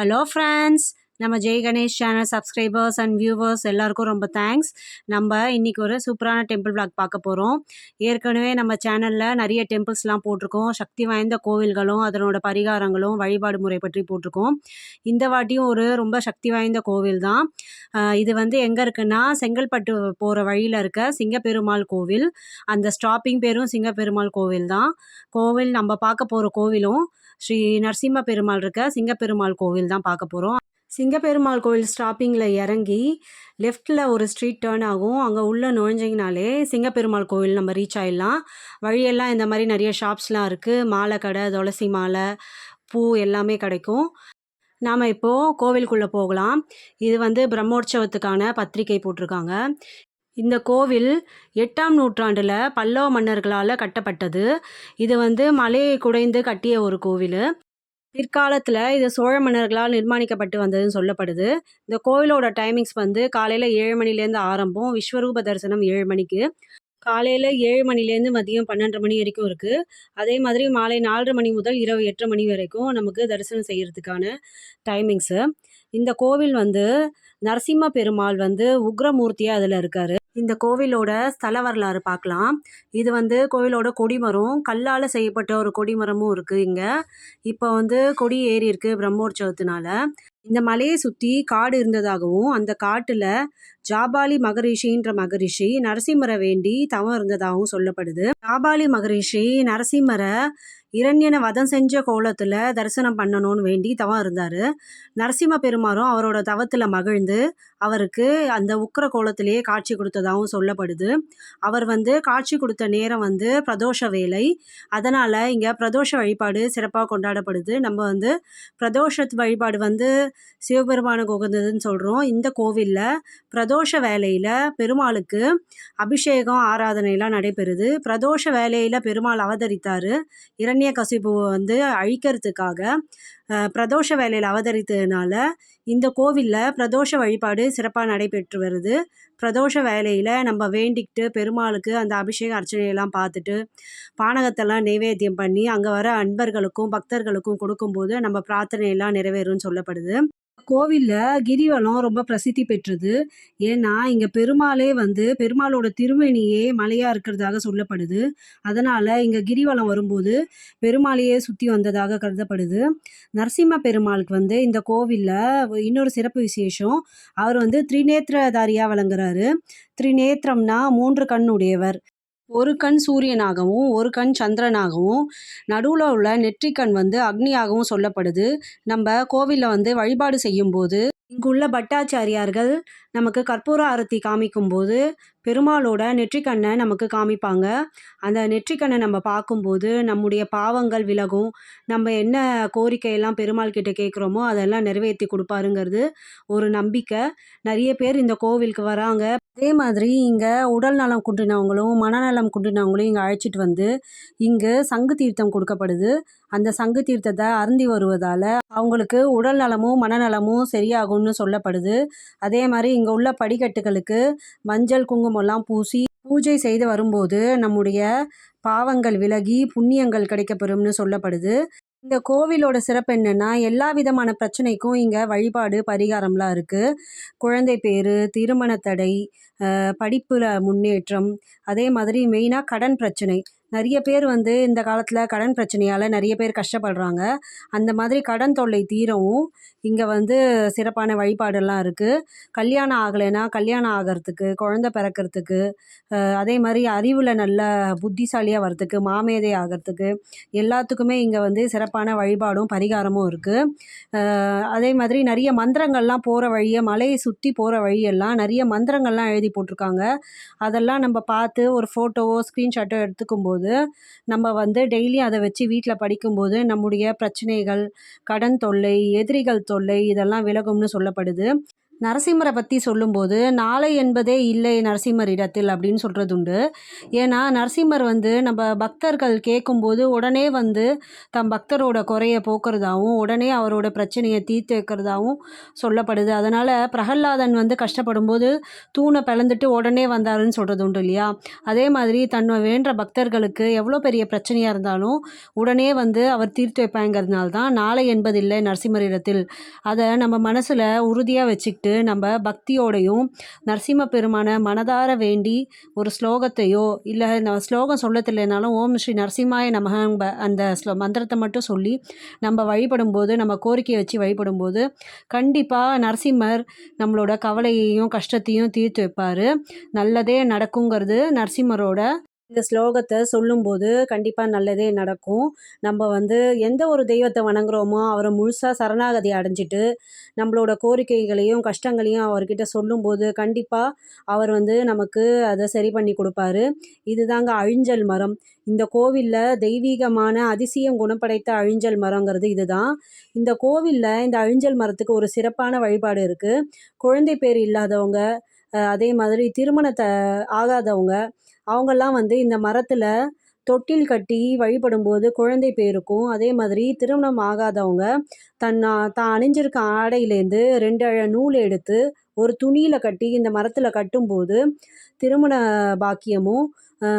Hello friends நம்ம Jai Ganesh channel subscribers and viewers எல்லாருக்கும் ரொம்ப தேங்க்ஸ் நம்ம இன்றைக்கி ஒரு சூப்பரான டெம்பிள் பிளாக் பார்க்க போகிறோம் ஏற்கனவே நம்ம சேனலில் நிறைய டெம்பிள்ஸ்லாம் போட்டிருக்கோம். சக்தி வாய்ந்த கோவில்களும் அதனோட பரிகாரங்களும் வழிபாடு முறை பற்றி போட்டிருக்கோம். இந்த வாட்டியும் ஒரு ரொம்ப சக்தி வாய்ந்த கோவில் தான். இது வந்து எங்கே இருக்குன்னா செங்கல்பட்டு போகிற வழியில் இருக்க சிங்கப்பெருமாள் கோவில். அந்த ஸ்டாப்பிங் பேரும் சிங்கப்பெருமாள் கோவில் தான். கோவில் நம்ம பார்க்க போகிற கோவிலும் ஸ்ரீ நரசிம்ம பெருமாள் இருக்க சிங்கப்பெருமாள் கோவில் தான் பார்க்க போகிறோம் சிங்கப்பெருமாள் கோவில் ஸ்டாப்பிங்கில் இறங்கி லெஃப்ட்டில் ஒரு ஸ்ட்ரீட் டேர்ன் ஆகும். அங்கே உள்ளே நுழைஞ்சிங்கனாலே சிங்கப்பெருமாள் கோவில் நம்ம ரீச் ஆயிடலாம். வழியெல்லாம் இந்த மாதிரி நிறைய ஷாப்ஸ்லாம் இருக்குது மாலை கடை துளசி மாலை பூ எல்லாமே கிடைக்கும். நாம் இப்போது கோவிலுக்குள்ளே போகலாம். இது வந்து பிரம்மோற்சவத்துக்கான பத்திரிகை போட்டிருக்காங்க. இந்த கோவில் எட்டாம் நூற்றாண்டில் பல்லவ மன்னர்களால் கட்டப்பட்டது. இது வந்து மலையை குடைந்து கட்டிய ஒரு கோவில். பிற்காலத்தில் இது சோழ மன்னர்களால் நிர்மாணிக்கப்பட்டு வந்ததுன்னு சொல்லப்படுது. இந்த கோவிலோட டைமிங்ஸ் வந்து காலையில் ஏழு மணிலேருந்து ஆரம்பம் விஸ்வரூப தரிசனம் ஏழு மணிக்கு. காலையில் ஏழு மணிலேருந்து மதியம் பன்னெண்டு மணி வரைக்கும் இருக்குது அதே மாதிரி மாலை நாலரை மணி முதல் இரவு எட்டு மணி வரைக்கும் நமக்கு தரிசனம் செய்கிறதுக்கான டைமிங்ஸு இந்த கோவில் வந்து நரசிம்ம பெருமாள் வந்து உக்ரமூர்த்தியாக அதில் இருக்கார். இந்த கோவிலோட ஸ்தல வரலாறு பார்க்கலாம். இது வந்து கோவிலோட கொடிமரம் கல்லால் செய்யப்பட்ட ஒரு கொடிமரமும் இருக்குது இங்கே. இப்போ வந்து கொடி ஏறி இருக்குது பிரம்மோற்சவத்தினால. இந்த மலையை சுற்றி காடு இருந்ததாகவும் அந்த காட்டில் ஜாபாலி மகரிஷின்ற மகரிஷி நரசிம்மரை வேண்டி தவம் இருந்ததாகவும் சொல்லப்படுது. ஜாபாலி மகரிஷி நரசிம்மரை இரண்யனை வதம் செஞ்ச கோலத்தில் தரிசனம் பண்ணணும்னு வேண்டி தவம் இருந்தார். நரசிம்ம பெருமாறும் அவரோட தவத்தில் மகிழ்ந்து அவருக்கு அந்த உக்கர கோலத்திலேயே காட்சி கொடுத்ததாகவும் சொல்லப்படுது. அவர் வந்து காட்சி கொடுத்த நேரம் வந்து பிரதோஷ வேலை அதனால் இங்கே பிரதோஷ வழிபாடு சிறப்பாக கொண்டாடப்படுது. நம்ம வந்து பிரதோஷ வழிபாடு வந்து சிவபெருமானுக்கு உகந்ததுன்னு சொல்கிறோம் இந்த கோவிலில் பிரதோஷ வேலையில் பெருமாளுக்கு அபிஷேகம் ஆராதனையெல்லாம் நடைபெறுது. பிரதோஷ வேலையில் பெருமாள் அவதரித்தார். இரண்ய கசிபுவை வந்து அழிக்கிறதுக்காக பிரதோஷ வேலையில் அவதரித்ததுனால இந்த கோவிலில் பிரதோஷ வழிபாடு சிறப்பாக நடைபெற்று வருது. பிரதோஷ வேலையில் நம்ம வேண்டிக்கிட்டு பெருமாளுக்கு அந்த அபிஷேக அர்ச்சனையெல்லாம் பார்த்துட்டு பானகத்தெல்லாம் நைவேத்தியம் பண்ணி அங்கே வர அன்பர்களுக்கும் பக்தர்களுக்கும் கொடுக்கும்போது நம்ம பிரார்த்தனையெல்லாம் நிறைவேறும்னு சொல்லப்படுது. கோவிலில் கிரிவலம் ரொம்ப பிரசித்தி பெற்றது. ஏன்னா இங்கே பெருமாளே வந்து பெருமாளோட திருமணியே மலையாக இருக்கிறதாக சொல்லப்படுது. அதனால் இங்கே கிரிவலம் வரும்போது பெருமாளையே சுற்றி வந்ததாக கருதப்படுது. நரசிம்ம பெருமாளுக்கு வந்து இந்த கோவிலில் இன்னொரு சிறப்பு விசேஷம். அவர் வந்து திரிநேத்திரதாரியாக விளங்குறாரு திரிநேத்திரம்னா மூன்று கண் உடையவர் ஒரு கண் சூரியனாகவும் ஒரு கண் சந்திரனாகவும் நடுவில் உள்ள நெற்றிக்கண் வந்து அக்னியாகவும் சொல்லப்படுது. நம்ம கோவிலில் வந்து வழிபாடு செய்யும்போது இங்குள்ள பட்டாச்சாரியார்கள் நமக்கு கற்பூர ஆரத்தி காமிக்கும்போது பெருமாளோட நெற்றிக்கண்ணை நமக்கு காமிப்பாங்க. அந்த நெற்றிக்கண்ணை நம்ம பார்க்கும்போது நம்முடைய பாவங்கள் விலகும். நம்ம என்ன கோரிக்கையெல்லாம் பெருமாள் கிட்ட கேட்குறோமோ அதெல்லாம் நிறைவேற்றி கொடுப்பாருங்கிறது ஒரு நம்பிக்கை. நிறைய பேர் இந்த கோவிலுக்கு வராங்க. அதே மாதிரி இங்கே உடல் நலம் குன்றினவங்களும் மனநலம் குன்றினவங்களும் இங்கே அழைச்சிட்டு வந்து இங்கு சங்கு தீர்த்தம் கொடுக்கப்படுது. அந்த சங்கு தீர்த்தத்தை அருந்தி வருவதால் அவங்களுக்கு உடல் நலமும் மனநலமும் சரியாகும்னு சொல்லப்படுது. அதே மாதிரி இங்கே உள்ள படிக்கட்டுகளுக்கு மஞ்சள் குங்குமம்லாம் பூசி பூஜை செய்து வரும்போது நம்முடைய பாவங்கள் விலகி புண்ணியங்கள் கிடைக்கப்பெறும்னு சொல்லப்படுது. இந்த கோவிலோட சிறப்பு என்னென்னா எல்லா விதமான பிரச்சனைக்கும் இங்கே வழிபாடு பரிகாரம்லாம் இருக்குது குழந்தை பேரு திருமண தடை படிப்பில் முன்னேற்றம் அதே மாதிரி மெயினாக கடன் பிரச்சனை. நிறைய பேர் வந்து இந்த காலத்தில் கடன் பிரச்சனையால் நிறைய பேர் கஷ்டப்படுறாங்க. அந்த மாதிரி கடன் தொல்லை தீரவும் இங்கே வந்து சிறப்பான வழிபாடெல்லாம் இருக்குது கல்யாணம் ஆகலைன்னா கல்யாணம் ஆகிறதுக்கு குழந்தை பிறக்கிறதுக்கு அதே மாதிரி அறிவில் நல்ல புத்திசாலியாக வரத்துக்கு மாமேதை ஆகிறதுக்கு எல்லாத்துக்குமே இங்கே வந்து சிறப்பான வழிபாடும் பரிகாரமும் இருக்குது அதே மாதிரி நிறைய மந்திரங்கள்லாம் போகிற வழியை மலையை சுற்றி போகிற வழியெல்லாம் நிறைய மந்திரங்கள்லாம் எழுதி போட்டிருக்காங்க. அதெல்லாம் நம்ம பார்த்து ஒரு ஃபோட்டோவோ ஸ்க்ரீன்ஷாட்டோ எடுத்துக்கும் போது நம்ம வந்து டெய்லி அதை வச்சு வீட்டில் படிக்கும்போது நம்முடைய பிரச்சனைகள் கடன் தொல்லை எதிரிகள் தொல்லை இதெல்லாம் விலகும்னு சொல்லப்படுது. நரசிம்மரை பற்றி சொல்லும்போது நாளை என்பதே இல்லை நரசிம்மர் இடத்தில் அப்படின்னு சொல்கிறது உண்டு ஏன்னா நரசிம்மர் வந்து நம்ம பக்தர்கள் கேட்கும்போது உடனே வந்து தம் பக்தரோட குறையை போக்குறதாகவும் உடனே அவரோட பிரச்சனையை தீர்த்து வைக்கிறதாகவும் சொல்லப்படுது. அதனால் பிரகல்லாதன் வந்து கஷ்டப்படும் போது தூணை பிளந்துட்டு உடனே வந்தாருன்னு சொல்கிறது உண்டு இல்லையா? அதே மாதிரி தன்னை வேண்ட பக்தர்களுக்கு எவ்வளோ பெரிய பிரச்சனையாக இருந்தாலும் உடனே வந்து அவர் தீர்த்து வைப்பாங்கிறதுனால தான் நாளை என்பதில்லை நரசிம்மர் இடத்தில் அதை நம்ம மனசில் உறுதியாக வச்சுக்கிட்டு நம்ம பக்தியோடையும் நரசிம்ம பெருமானை மனதார வேண்டி ஒரு ஸ்லோகத்தையோ இல்லை நம்ம ஸ்லோகம் சொல்ல தெரியலனாலும் ஓம் ஸ்ரீ நரசிம்மாய நமக அந்த ஸ்லோ மந்திரத்தை மட்டும் சொல்லி நம்ம வழிபடும்போது நம்ம கோரிக்கையை வச்சு வழிபடும்போது கண்டிப்பாக நரசிம்மர் நம்மளோட கவலையையும் கஷ்டத்தையும் தீர்த்து வைப்பார். நல்லதே நடக்குங்கிறது நரசிம்மரோட இந்த ஸ்லோகத்தை சொல்லும்போது கண்டிப்பாக நல்லதே நடக்கும். நம்ம வந்து எந்த ஒரு தெய்வத்தை வணங்குறோமோ அவரை முழுசாக சரணாகதி அடைஞ்சிட்டு நம்மளோட கோரிக்கைகளையும் கஷ்டங்களையும் அவர்கிட்ட சொல்லும்போது கண்டிப்பாக அவர் வந்து நமக்கு அதை சரி பண்ணி கொடுப்பாரு. இதுதாங்க அழிஞ்சல் மரம். இந்த கோவிலில் தெய்வீகமான அதிசயம் குணப்படைத்த அழிஞ்சல் மரங்கிறது இதுதான். இந்த கோவிலில் இந்த அழிஞ்சல் மரத்துக்கு ஒரு சிறப்பான வழிபாடு இருக்குது குழந்தை பேர் இல்லாதவங்க அதே மாதிரி திருமணத்தை ஆகாதவங்க அவங்கெல்லாம் வந்து இந்த மரத்தில் தொட்டில் கட்டி வழிபடும்போது குழந்தை பேருக்கும் அதே மாதிரி திருமணம் ஆகாதவங்க தன் தான் அணிஞ்சிருக்க ஆடையிலேருந்து ரெண்டு அழ நூல் எடுத்து ஒரு துணியில் கட்டி இந்த மரத்தில் கட்டும்போது திருமண பாக்கியமும்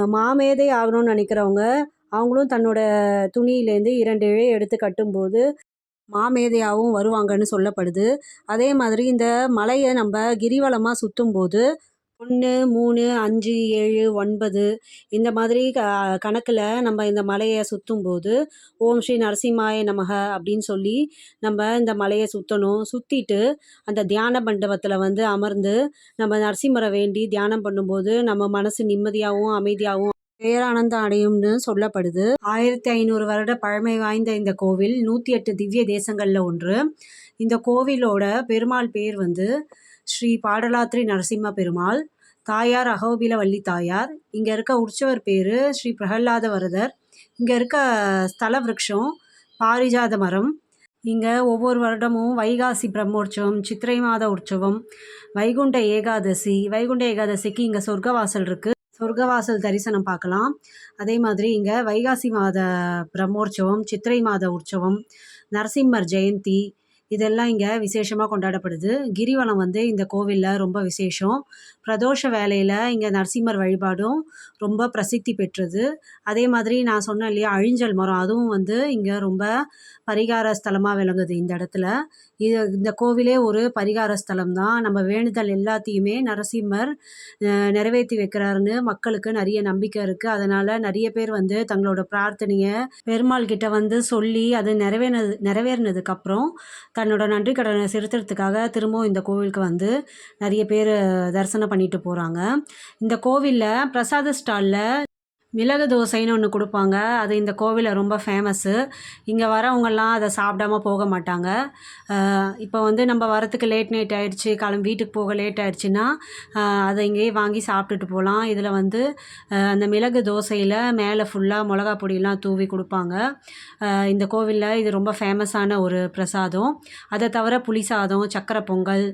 மாமேதை ஆகணும்னு நினைக்கிறவங்க அவங்களும் தன்னோட துணியிலேருந்து இரண்டு இழை எடுத்து கட்டும்போது மாமேதையாகவும் வருவாங்கன்னு சொல்லப்படுது. அதே மாதிரி இந்த மலையை நம்ம கிரிவலமாக சுற்றும்போது ஒன்று மூணு அஞ்சு ஏழு ஒன்பது இந்த மாதிரி க கணக்கில் நம்ம இந்த மலையை சுற்றும்போது ஓம் ஸ்ரீ நரசிம்மாய நமக அப்படின்னு சொல்லி நம்ம இந்த மலையை சுற்றணும் சுற்றிட்டு அந்த தியான மண்டபத்தில் வந்து அமர்ந்து நம்ம நரசிம்மரை வேண்டி தியானம் பண்ணும்போது நம்ம மனசு நிம்மதியாகவும் அமைதியாகவும் பேரானந்தம் அடையும்னு சொல்லப்படுது. ஆயிரத்தி ஐநூறு வருட பழமை வாய்ந்த இந்த கோவில் நூற்றி எட்டு திவ்ய தேசங்களில் ஒன்று. இந்த கோவிலோட பெருமாள் பேர் வந்து ஸ்ரீ பாடலாத்ரி நரசிம்ம பெருமாள். தாயார் அகோபிலவள்ளி தாயார். இங்கே இருக்க உற்சவர் பேர் ஸ்ரீ பிரகல்லாத வரதர். இங்கே இருக்க ஸ்தல விரக்ஷம் பாரிஜாத மரம். இங்கே ஒவ்வொரு வருடமும் வைகாசி பிரம்மோற்சவம் சித்திரை மாத உற்சவம் வைகுண்ட ஏகாதசி. வைகுண்ட ஏகாதசிக்கு இங்கே சொர்க்கவாசல் இருக்குது சொர்க்கவாசல் தரிசனம் பார்க்கலாம். அதே மாதிரி இங்கே வைகாசி மாத பிரம்மோற்சவம் சித்திரை மாத உற்சவம் நரசிம்மர் ஜெயந்தி இதெல்லாம் இங்கே விசேஷமாக கொண்டாடப்படுது. கிரிவலம் வந்து இந்த கோவிலில் ரொம்ப விசேஷம். பிரதோஷ வேலையில் இங்கே நரசிம்மர் வழிபாடும் ரொம்ப பிரசித்தி பெற்றது. அதே மாதிரி நான் சொன்னேன் இல்லையா அழிஞ்சல் மரம் அதுவும் வந்து இங்கே ரொம்ப பரிகார ஸ்தலமாக விளங்குது இந்த இடத்துல. இது இந்த கோவிலே ஒரு பரிகார ஸ்தலம் தான் நம்ம வேண்டுதல் எல்லாத்தையுமே நரசிம்மர் நிறைவேற்றி வைக்கிறாருன்னு மக்களுக்கு நிறைய நம்பிக்கை இருக்குது அதனால் நிறைய பேர் வந்து தங்களோட பிரார்த்தனையை பெருமாள் கிட்ட வந்து சொல்லி அது நிறைவேறினது நிறைவேறினதுக்கப்புறம் தன்னோட நன்றி கடனை செலுத்துறதுக்காக திரும்பவும் இந்த கோவிலுக்கு வந்து நிறைய பேர் தரிசனம் பண்ணிட்டு போகிறாங்க இந்த கோவிலில் பிரசாத ஸ்டாலில் மிளகு தோசைன்னு ஒன்று கொடுப்பாங்க. அது இந்த கோவிலில் ரொம்ப ஃபேமஸ்ஸு இங்கே வரவங்கெல்லாம் அதை சாப்பிடாம போக மாட்டாங்க. இப்போ வந்து நம்ம வரத்துக்கு லேட் நைட் ஆகிடுச்சி கிளம்பி வீட்டுக்கு போக லேட் ஆகிடுச்சின்னா அதை இங்கேயே வாங்கி சாப்பிட்டுட்டு போகலாம். இதில் வந்து அந்த மிளகு தோசையில் மேலே ஃபுல்லாக மிளகா பொடியெல்லாம் தூவி கொடுப்பாங்க. இந்த கோவிலில் இது ரொம்ப ஃபேமஸான ஒரு பிரசாதம். அதை தவிர புளி சாதம் சக்கரை பொங்கல்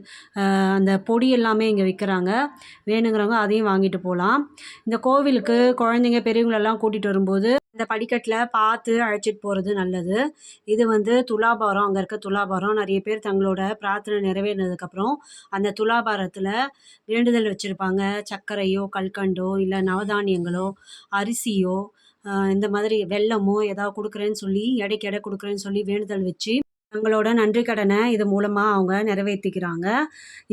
அந்த பொடி எல்லாமே இங்கே விற்கிறாங்க வேணுங்கிறவங்க அதையும் வாங்கிட்டு போகலாம். இந்த கோவிலுக்கு குழந்தைங்க பெரியவங்களெல்லாம் கூட்டிகிட்டு வரும்போது இந்த படிக்கட்டில் பார்த்து அழைச்சிட்டு போகிறது நல்லது. இது வந்து துலாபாரம். அங்கே இருக்க துலாபாரம். நிறைய பேர் தங்களோட பிரார்த்தனை நிறைவேறினதுக்கப்புறம் அந்த துலாபாரத்தில் வேண்டுதல் வச்சுருப்பாங்க. சர்க்கரையோ கல்கண்டோ இல்லை நவதானியங்களோ அரிசியோ இந்த மாதிரி வெல்லமோ ஏதாவது கொடுக்குறேன்னு சொல்லி எடைக்கு எடை கொடுக்குறேன்னு சொல்லி வேண்டுதல் வச்சு தங்களோட நன்றி கடனை இது மூலமாக அவங்க நிறைவேற்றிக்கிறாங்க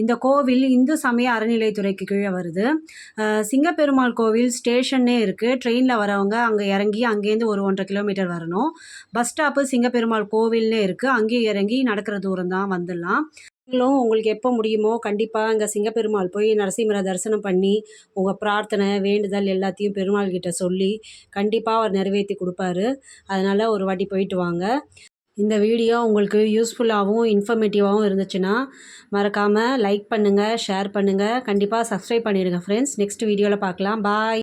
இந்த கோவில் இந்து சமய அறநிலைத்துறைக்கு கீழே வருது. சிங்கப்பெருமாள் கோவில் ஸ்டேஷன்னே இருக்குது ட்ரெயினில் வரவங்க அங்கே இறங்கி அங்கேருந்து ஒரு ஒன்றரை கிலோமீட்டர் வரணும். பஸ் ஸ்டாப்பு சிங்கப்பெருமாள் கோவில்னே இருக்குது அங்கேயும் இறங்கி நடக்கிற தூரம் தான் வந்துடலாம். நீங்களும் உங்களுக்கு எப்போ முடியுமோ கண்டிப்பாக இங்கே சிங்கப்பெருமாள் போய் நரசிம்மரை தரிசனம் பண்ணி உங்கள் பிரார்த்தனை வேண்டுதல் எல்லாத்தையும் பெருமாள் கிட்ட சொல்லி கண்டிப்பாக அவர் நிறைவேற்றி கொடுப்பாரு. அதனால் ஒரு வாட்டி போயிட்டு வாங்க. இந்த வீடியோ உங்களுக்கு யூஸ்ஃபுல்லாகவும் இன்ஃபர்மேட்டிவாகவும் இருந்துச்சுன்னா மறக்காமல் லைக் பண்ணுங்கள் ஷேர் பண்ணுங்கள் கண்டிப்பாக சப்ஸ்கிரைப் பண்ணிடுங்க ஃப்ரெண்ட்ஸ் நெக்ஸ்ட் வீடியோவில் பார்க்கலாம். பாய்